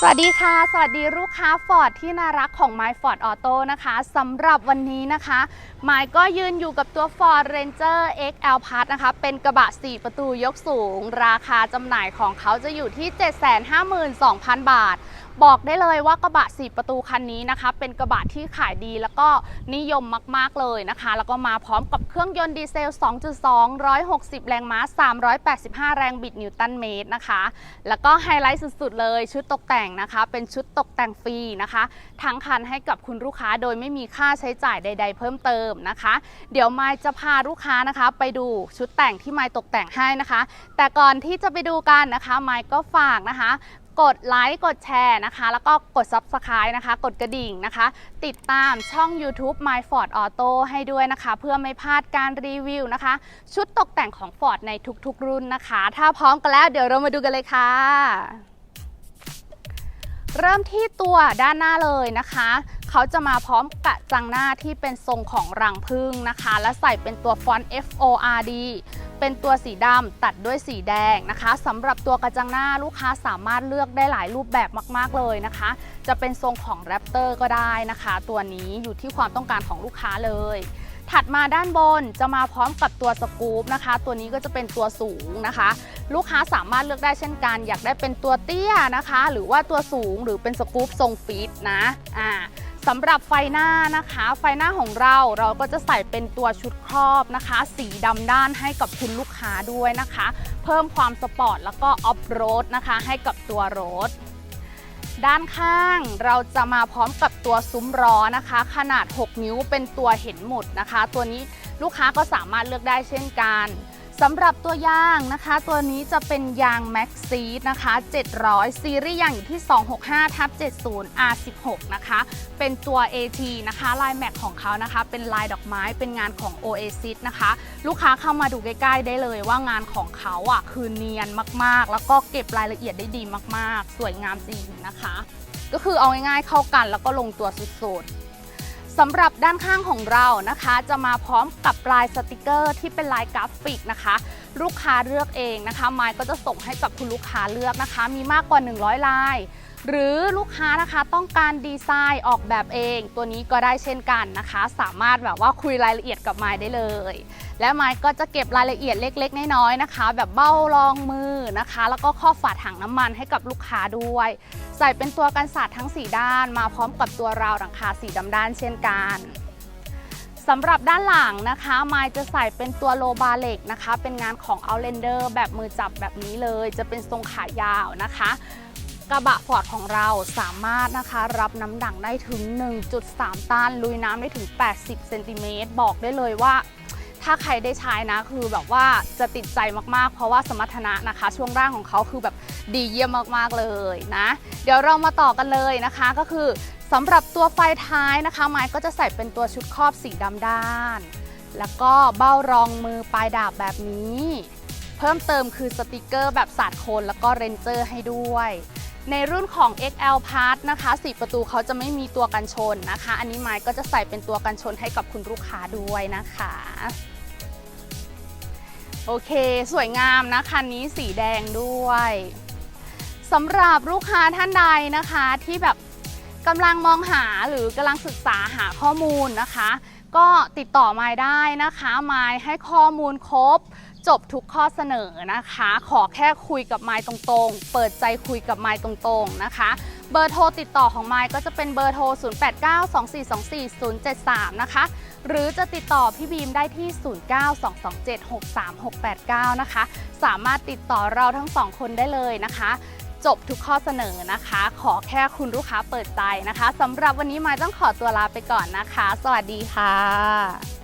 สวัสดีค่ะ สวัสดีลูกค้าฟอร์ดที่น่ารักของ My Ford Auto นะคะสำหรับวันนี้นะคะมายก็ยืนอยู่กับตัว Ford Ranger XL Plus นะคะ เป็นกระบะ 4 ประตูยกสูง ราคาจำหน่ายของเขาจะอยู่ที่ 752,000 บาท บอกได้เลยว่ากระบะ 4 ประตูคันนี้นะคะ เป็นกระบะที่ขายดีแล้วก็นิยมมาก ๆ เลยนะคะ แล้วก็มาพร้อมกับเครื่องยนต์ดีเซล 2.2 160 แรงม้า 385 แรงบิดนิวตันเมตรนะคะ แล้วก็ไฮไลท์สุด ๆ เลยชุดตกแต่งนะคะ เป็นชุดตกแต่งฟรีนะคะ ทั้งคันให้กับคุณลูกค้าโดยไม่มีค่าใช้จ่ายใด ๆ เพิ่มเติมนะคะ เดี๋ยวมายจะพาลูกค้านะคะ ไปดูชุดแต่งที่มายตกแต่งให้นะคะ แต่ก่อนที่จะไปดูกันนะคะมายก็ฝากนะคะ กดไลค์กดแชร์นะคะ แล้วก็กด Subscribe นะคะ กดกระดิ่งนะคะ ติดตามช่อง YouTube My Ford Auto ให้ด้วยนะคะ เพื่อไม่พลาดการรีวิวนะคะ ชุดตกแต่งของ Ford ในทุกๆ รุ่นนะคะ ถ้าพร้อมกันแล้วเดี๋ยวเรามาดูกันเลยค่ะ เริ่มที่ตัวด้านหน้าเลยนะคะเขาจะมาพร้อมกระจังหน้าที่เป็นทรงของรังผึ้งนะคะ และใส่เป็นตัวฟอนต์ F O R D เป็นตัวสีดำตัดด้วยสีแดงนะคะสำหรับตัวกระจังหน้าลูกค้าสามารถเลือกได้หลายรูปแบบมากๆเลยนะคะ จะเป็นทรงของแรปเตอร์ก็ได้นะคะ ตัวนี้อยู่ที่ความต้องการของลูกค้าเลย ถัดมาด้านบนจะมาพร้อมกับตัวสกู๊ปนะคะ ตัวนี้ก็จะเป็นตัวสูงนะคะ ลูกค้าสามารถเลือกได้เช่นกัน อยากได้เป็นตัวเตี้ยนะคะ หรือว่าตัวสูงหรือเป็นสกู๊ปทรงฟีดนะอ่า สำหรับไฟหน้านะคะ ไฟหน้าของเราเราก็จะใส่เป็นตัวชุดครอบนะคะ สีดำด้านให้กับคุณลูกค้าด้วยนะคะ เพิ่มความสปอร์ตแล้วก็ออฟโรดนะคะ ให้กับตัวรถ ด้านข้างเราจะมาพร้อมกับตัวซุ้มล้อนะคะ ขนาด 6 นิ้วเป็นตัวเห็นหมดนะคะ ตัวนี้ลูกค้าก็สามารถเลือกได้เช่นกัน สำหรับตัวยางนะคะ ตัวนี้จะเป็นยาง Max s e e นะคะ 700 ซีรีส์ยางอยู่ที่ 265ทับ70 R16 นะคะ เป็นตัว AT นะคะ ลายแม็กของเขานะคะ เป็นลายดอกไม้ เป็นงานของ Oasis นะคะ ลูกค้าเข้ามาดูใกล้ ๆ ได้เลยว่างานของเขาอะคือเนียนมากๆ แล้วก็เก็บรายละเอียดได้ดีมากๆ สวยงามจริงนะคะ ก็คือเอาง่ายๆเข้ากันแล้วก็ลงตัวสุดๆ สำหรับด้านข้างของเรานะคะ จะมาพร้อมกับลายสติกเกอร์ที่เป็นลายกราฟิกนะคะ ลูกค้าเลือกเองนะคะไมค์ก็จะส่งให้กับคุณลูกค้าเลือกนะคะ มีมากกว่า 100 ลาย หรือลูกค้านะคะต้องการดีไซน์ออกแบบเอง ตัวนี้ก็ได้เช่นกันนะคะ สามารถแบบว่าคุยรายละเอียดกับไมค์ได้เลย และไมค์ก็จะเก็บรายละเอียดเล็ก ๆ น้อยๆนะคะ แบบเบ้ารองมือนะคะ แล้วก็ข้อฝาถังน้ำมันให้กับลูกค้าด้วย ใส่เป็นตัวกันสาดทั้ง 4 ด้าน มาพร้อมกับตัวราวหลังคาสีดำด้านเช่นกัน สำหรับด้านหลังนะคะ ไมายจะใส่เป็นตัวโลบาเล็กนะคะ เป็นงานของเอาเลนเดอร์แบบมือจับแบบนี้เลย จะเป็นทรงขายาวนะคะ กระบะฟอร์ดของเราสามารถนะคะ รับน้ำหนักได้ถึง 1.3 ตันลุยน้ำได้ถึง 80 เซนติเมตรบอกได้เลยว่า ถ้าใครได้ใช้นะคือแบบว่าจะติดใจมากๆ เพราะว่าสมรรถนะนะคะ ช่วงร่างของเขาคือแบบดีเยี่ยมมากๆเลยนะ เดี๋ยวเรามาต่อกันเลยนะคะ ก็คือสำหรับตัวไฟท้ายนะคะ ไม้ก็จะใส่เป็นตัวชุดครอบสีดำด้าน แล้วก็เบ้ารองมือปลายดาบแบบนี้ เพิ่มเติมคือสติกเกอร์แบบสาดโคนแล้วก็เรนเจอร์ให้ด้วย ในรุ่นของ XL Part นะคะ4ประตูเขาจะไม่มีตัวกันชนนะคะ อันนี้ไม้ก็จะใส่เป็นตัวกันชนให้กับคุณลูกค้าด้วยนะคะ โอเค สวยงามนะคันนี้สีแดงด้วยสำหรับลูกค้าท่านใดนะคะที่แบบกำลังมองหาหรือกำลังศึกษาหาข้อมูลนะคะ ก็ติดต่อมาได้นะคะมาให้ข้อมูลครบ จบทุกข้อเสนอนะคะ ขอแค่คุยกับไมค์ตรงๆ เปิดใจคุยกับไมค์ตรงๆนะคะ เบอร์โทรติดต่อของไมค์ก็จะเป็นเบอร์โทร 0892424073 นะคะ หรือจะติดต่อพี่บีมได้ที่ 0922763689 นะคะ สามารถติดต่อเราทั้งสองคนได้เลยนะคะ จบทุกข้อเสนอนะคะ ขอแค่คุณลูกค้าเปิดใจนะคะสำหรับวันนี้ไมค์ต้องขอตัวลาไปก่อนนะคะ สวัสดีค่ะ